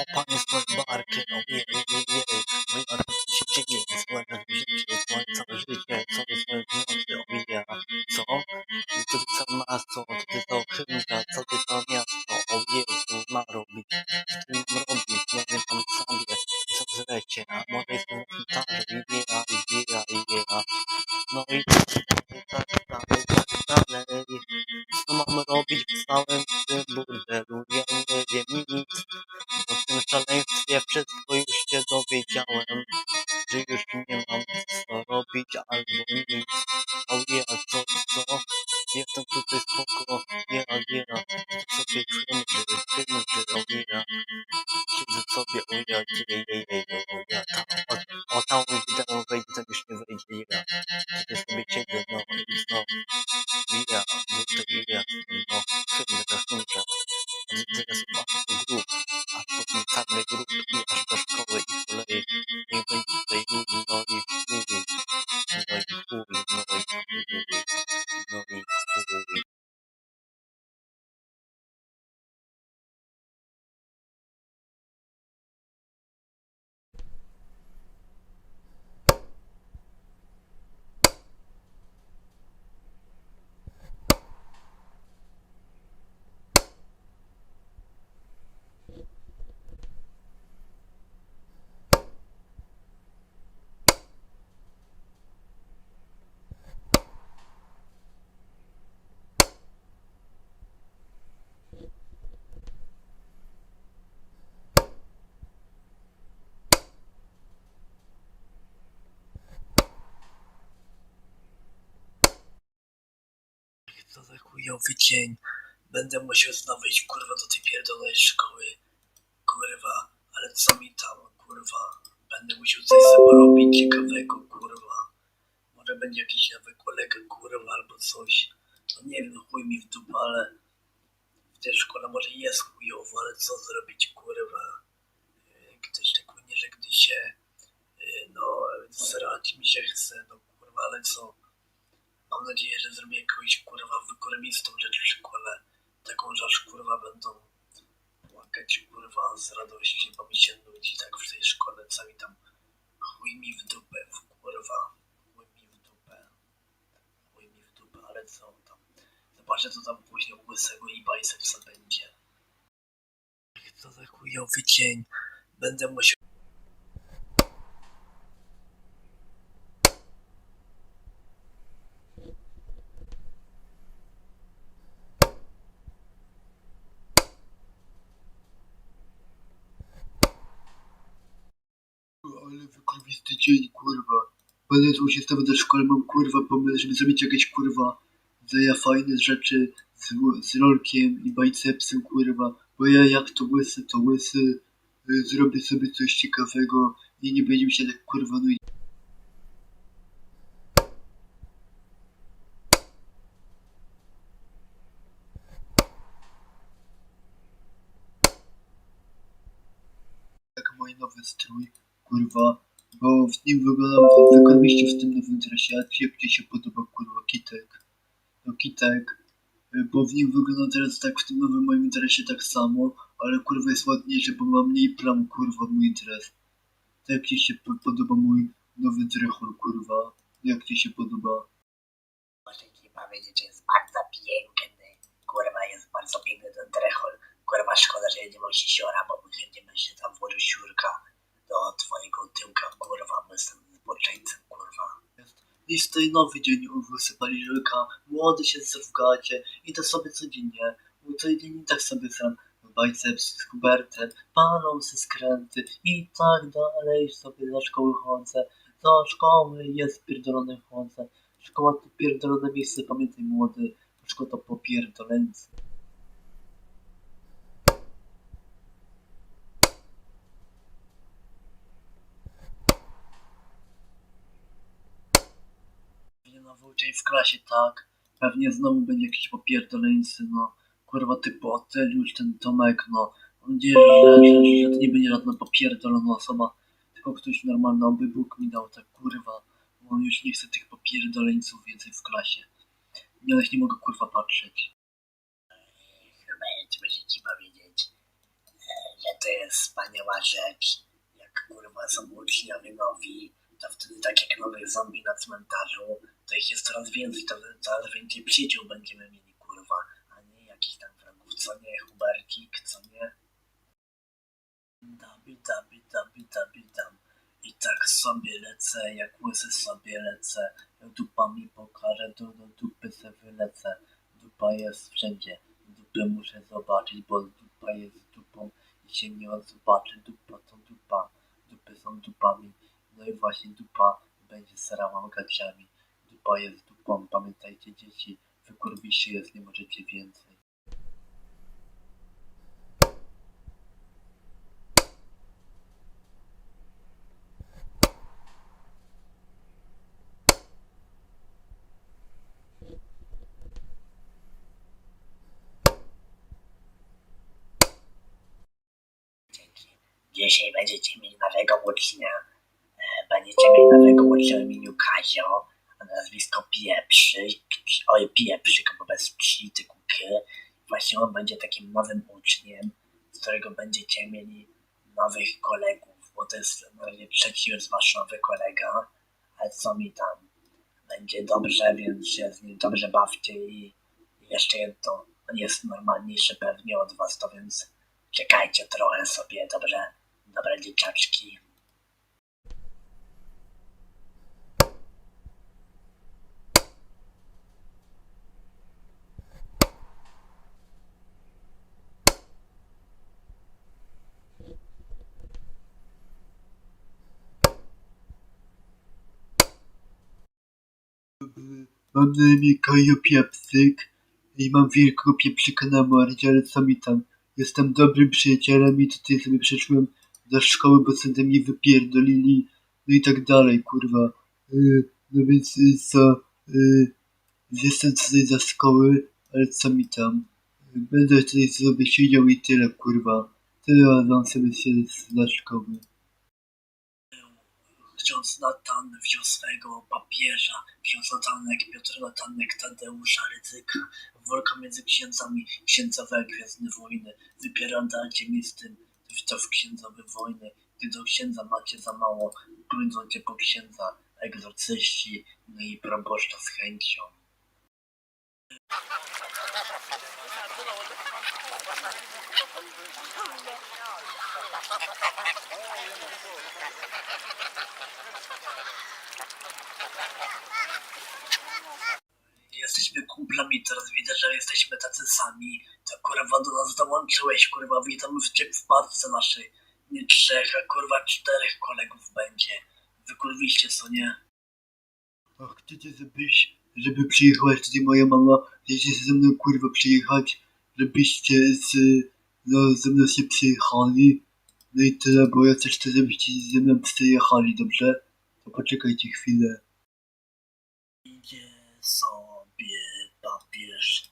O panie swoje barki, o jej, jej, jej, jej. Oj, a co tu się dzieje? Słońce mi życie, słońce mi życie, co jest moje w nocy, o ja. Co? I co ty co masz, co? Co ty to chymka, co to miasto, o Jezu, ma robić. Co ty mam robić? Nie wiem tam sobie, co zlecie, a może jestem na gitarze, yeah, yeah, yeah. No i tak dalej, tak dalej. Co mam robić w całym tym burdelu? Ja nie wiem nic. Tym szaleństwie wszystko już się dowiedziałem, że już nie mam co robić albo nic. O ja, co, co? Jestem tutaj spoko, ja, ja. Sobie czymży, czymży, o ja. Siedzę sobie, o ja, jej, jej, jej, o ja. O, o tam wideo wejdzie, tam już nie wejdzie, ja. Chujowy dzień. Będę musiał znowu iść kurwa do tej pierdolonej szkoły. Kurwa, ale co mi tam, kurwa. Będę musiał coś sobie robić ciekawego, kurwa. Może będzie jakiś nowy kolega, kurwa, albo coś. No nie wiem, chuj mi w dupę, ale w tej szkole może jest chujowo, ale co zrobić, kurwa. Gdy szczególnie, że gdy się, yy, no, srać mi się chce, no kurwa, ale co. Mam nadzieję, że zrobię jakąś kurwa wykormistą rzecz w szkole. Taką, że kurwa będą płakać kurwa z radości, bo mi się nudzi tak w tej szkole, co mi tam chuj mi w dupę, w kurwa. Chuj mi w dupę. Chuj mi w dupę, ale co tam. Zobaczę co tam później u łysego i bicepsa będzie. Co za chujowy dzień. Będę musiał Ale wykurwisty dzień, kurwa. Będę tu się stawiał do szkoły, mam kurwa pomysł, żeby zrobić jakieś kurwa zaja fajne rzeczy z, z rolkiem i bicepsem, kurwa. Bo ja jak to łysy, to łysy. Y, Zrobię sobie coś ciekawego i nie będzie mi się tak kurwa no jak mój nowy strój, kurwa, bo w nim wyglądam w wykormiście w tym nowym dresie, jak ci się podoba, kurwa, kitek, no kitek, y, bo w nim wyglądam teraz tak w tym nowym moim dresie tak samo, ale kurwa jest ładniejszy, bo ma mniej plam, kurwa, mój dres. To jak ci się po- podoba mój nowy drechol, kurwa, jak ci się podoba? Muszę ci powiedzieć, że jest bardzo piękny. Kurwa, jest bardzo piękny ten drechol. Kurwa, szkoda, że nie mam siora, bo chętnie bym się tam włożył siurka do twojego tyłka, kurwa, bo jestem zboczeńcem, kurwa. Jest tutaj nowy dzień, wysypali żylka, młody się zrówgacie i to sobie codziennie, bo codziennie tak sobie sam biceps z Hubertem, palą se skręty i tak dalej sobie do szkoły chodzę, do szkoły jest pierdolone chodzę, szkoła to pierdolone miejsce, pamiętaj młody, szkoła to popierdoleńcy. Pewnie w klasie, tak. Pewnie znowu będzie jakiś popierdoleńcy, no. Kurwa typu Oteliusz, ten Tomek, no. Mam nadzieję, że, że, że to nie będzie żadna popierdolona osoba, tylko ktoś normalny, oby Bóg mi dał tak, kurwa. Bo już nie chcę tych popierdoleńców więcej w klasie. Ale nie mogę kurwa patrzeć. Chyba muszę ci powiedzieć, e, że to jest wspaniała rzecz. Jak kurwa są uczniowie nowi, to wtedy tak jak nowych zombie na cmentarzu, to ich jest coraz więcej, coraz więcej przyjaciół będziemy mieli kurwa, a nie jakichś tam wrogów, co nie, Hubercik, co nie? Dabi, dabi, dabi, dabi, dam. I tak sobie lecę, jak łysy sobie lecę. Jak dupa mi pokaże, to do dupy se wylecę. Dupa jest wszędzie. Dupę muszę zobaczyć, bo dupa jest dupą i się nie zobaczy. Dupa to dupa. Dupy są dupami. No i właśnie dupa będzie serała gaciami. Dupa jest dupą. Pamiętajcie dzieci, wykurwiście jest, nie możecie więcej. Dzisiaj będziecie mieli nowego ucznia. E, Będziecie mieli nowego ucznia o imieniu Kazio, nazwisko Pieprzyk. Oj, Pieprzyk, bo bez psi, tylko k. Właśnie on będzie takim nowym uczniem, z którego będziecie mieli nowych kolegów, bo to jest na razie trzeci już wasz nowy kolega. Ale co mi tam? Będzie dobrze, więc się z nim dobrze bawcie i jeszcze jedno, on jest normalniejszy pewnie od was, to więc czekajcie trochę sobie, dobrze, dobre dzieciaczki. Mam na imię Kajo Piepsyk i mam wielkiego pieprzyka na mordzie, ale co mi tam? Jestem dobrym przyjacielem i tutaj sobie przeszłem do szkoły, bo sobie mnie wypierdolili, no i tak dalej, kurwa. Yy, no więc yy, co? Yy, jestem tutaj za szkoły, ale co mi tam? Będę tutaj sobie siedział i tyle, kurwa. Tyle mam sobie siedzieć za szkoły. Ksiądz Natan wziął swego papieża, ksiądz Natanek, Piotr Natanek, Tadeusza Ryzyka, walka między księdzami, księdzowe gwiezdne wojny, wypieradacie mi z tym, w to w księdzowe wojny, gdy do księdza macie za mało, pójdą po księdza, egzorcyści, no i proboszcza z chęcią. Jesteśmy kumplami, teraz widzę, że jesteśmy tacy sami. To kurwa do nas dołączyłeś, kurwa, witamy w cię w parce naszej. Nie trzech, a kurwa czterech kolegów będzie. Wykurwiście, co nie? A chcecie żebyś, żeby przyjechała tutaj moja mama, chcecie ze mną kurwa przyjechać, żebyście z, no, ze mną się przyjechali. No i tyle, bo ja też chcę, żebyście ze mną przyjechali, dobrze? To poczekajcie chwilę. Idzie sobie papież,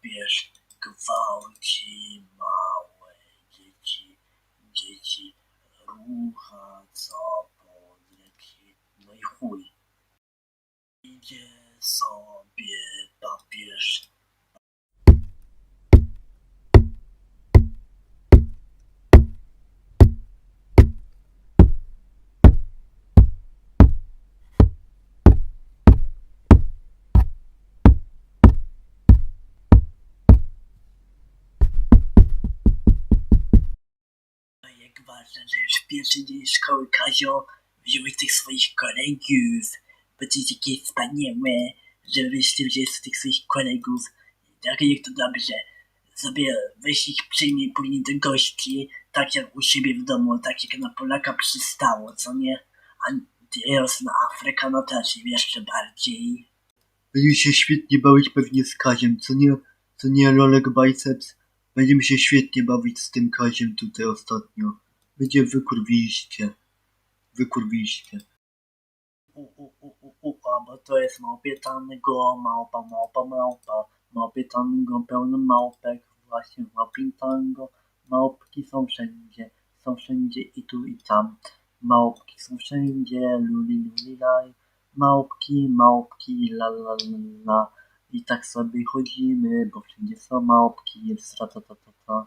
papież gwałci małe dzieci, dzieci rucha co podleci, no i chuj. Idzie sobie papież, ważne, że już w pierwszy dzień szkoły Kazio wziąłeś tych swoich kolegów, bo to jest takie wspaniałe, że wziąłeś tych swoich kolegów. Tak jak to dobrze, sobie weź ich przyjmij później do gości, tak jak u siebie w domu, tak jak na Polaka przystało, co nie? A teraz na Afrykana też jeszcze bardziej. Będziemy się świetnie bawić pewnie z Kaziem, co nie? Co nie, Lolek Biceps? Będziemy się świetnie bawić z tym Kaziem tutaj ostatnio. Będzie wykurwiliście. Wykurwiliście. U, u, u, u, u, a bo to jest małpie tango, małpa, małpa, małpa. Małpie tango, pełno małpek, właśnie małpin tango. Małpki są wszędzie, są wszędzie i tu i tam. Małpki są wszędzie, luli, luli, laj. Małpki, małpki, la, la, la, la. I tak sobie chodzimy, bo wszędzie są małpki, jest ta ta ta ta.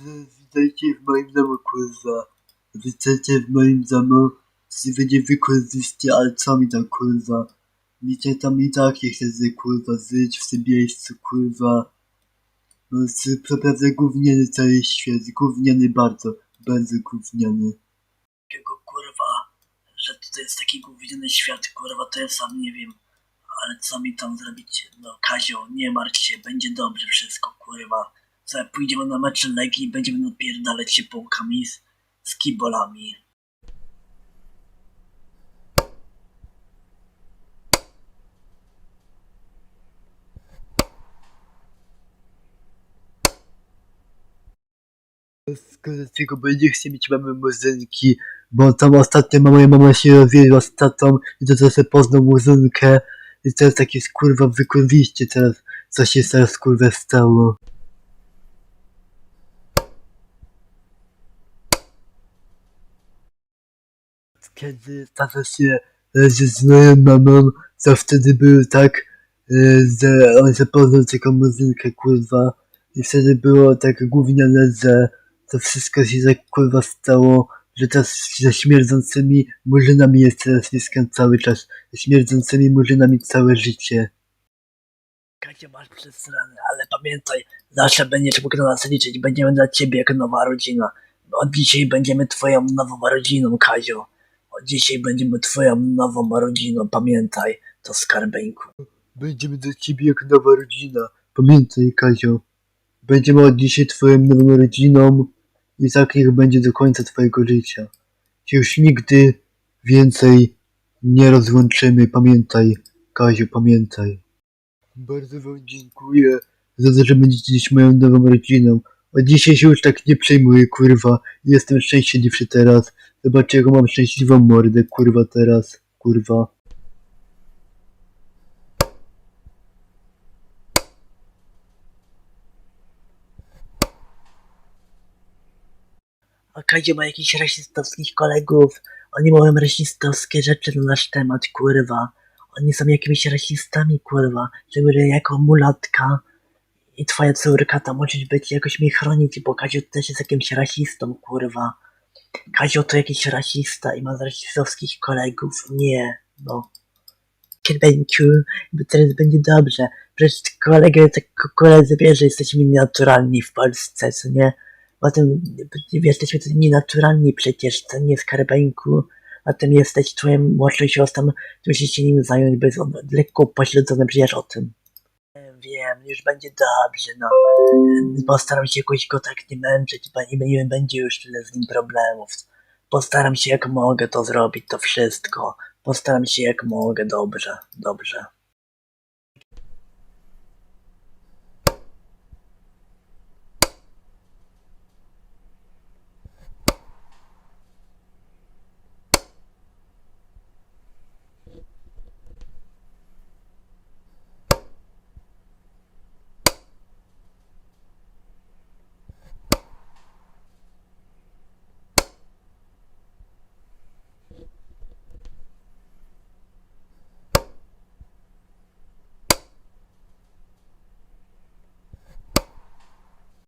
Witajcie w moim domu, kurwa. Witajcie w moim domu. Wy nie wykorzyście, ale co mi tam, kurwa? Mi cię tam i tak nie chcę, kurwa, żyć w tym miejscu, kurwa. No, naprawdę gówniany cały świat, gówniany bardzo, bardzo gówniany. Jakiego kurwa, że tutaj jest taki gówniany świat, kurwa, to ja sam nie wiem. Ale co mi tam zrobić? No Kazio, nie martw się, będzie dobrze wszystko, kurwa. Pójdziemy na mecze Legii i będziemy napierdalać się pałkami z, z kibolami. Skoro tylko bo chcę mieć mamy muzynki, bo tam ostatnio moja mama się rozwiedła z tatą i to teraz poznał muzynkę i teraz takie kurwa wykurwiście teraz, co się teraz kurwa stało. Kiedy tata się razie z moją mamą, to wtedy był tak, e, że on zapoznał taką muzynkę kurwa i wtedy było tak gówniane, że to wszystko się tak kurwa stało, że teraz ze śmierdzącymi murzynami jest teraz mieszkam cały czas. Ze śmierdzącymi murzynami całe życie. Kazio, masz przesrane, ale pamiętaj, zawsze będziesz mógł na nas liczyć, będziemy dla ciebie jak nowa rodzina. Od dzisiaj będziemy twoją nową rodziną, Kazio. Dzisiaj będziemy twoją nową rodziną, pamiętaj, to skarbeńku. Będziemy do ciebie jak nowa rodzina. Pamiętaj, Kazio. Będziemy od dzisiaj twoją nową rodziną i tak niech będzie do końca twojego życia. Się już nigdy więcej nie rozłączymy. Pamiętaj, Kaziu, pamiętaj. Bardzo wam dziękuję za to, że będziecie dziś moją nową rodziną. Od dzisiaj się już tak nie przejmuję, kurwa. Jestem szczęśliwszy teraz. Zobaczcie, jaką mam szczęśliwą mordę, kurwa, teraz. Kurwa. A ma jakichś rasistowskich kolegów. Oni mówią rasistowskie rzeczy na nasz temat, kurwa. Oni są jakimiś rasistami, kurwa. Że mówię, jako mulatka i twoja córka to możesz być jakoś mnie chronić, bo Kazio też jest jakimś rasistą, kurwa. Kazio to jakiś rasista i ma rasistowskich kolegów. Nie, no. Kierbeńciu, bo teraz będzie dobrze. Przecież kolega, tak koledzy wie, że jesteśmy nienaturalni w Polsce, co nie? Potem jesteśmy tu nienaturalni przecież, co nie skarbeńku. Tym jesteś twoją młodszą siostrą, to musisz się nim zająć, bo jest on lekko pośledzony przecież o tym. Już będzie dobrze, no. Postaram się jakoś go tak nie męczyć, nie będzie już tyle z nim problemów. Postaram się jak mogę to zrobić, to wszystko. Postaram się jak mogę, dobrze, dobrze.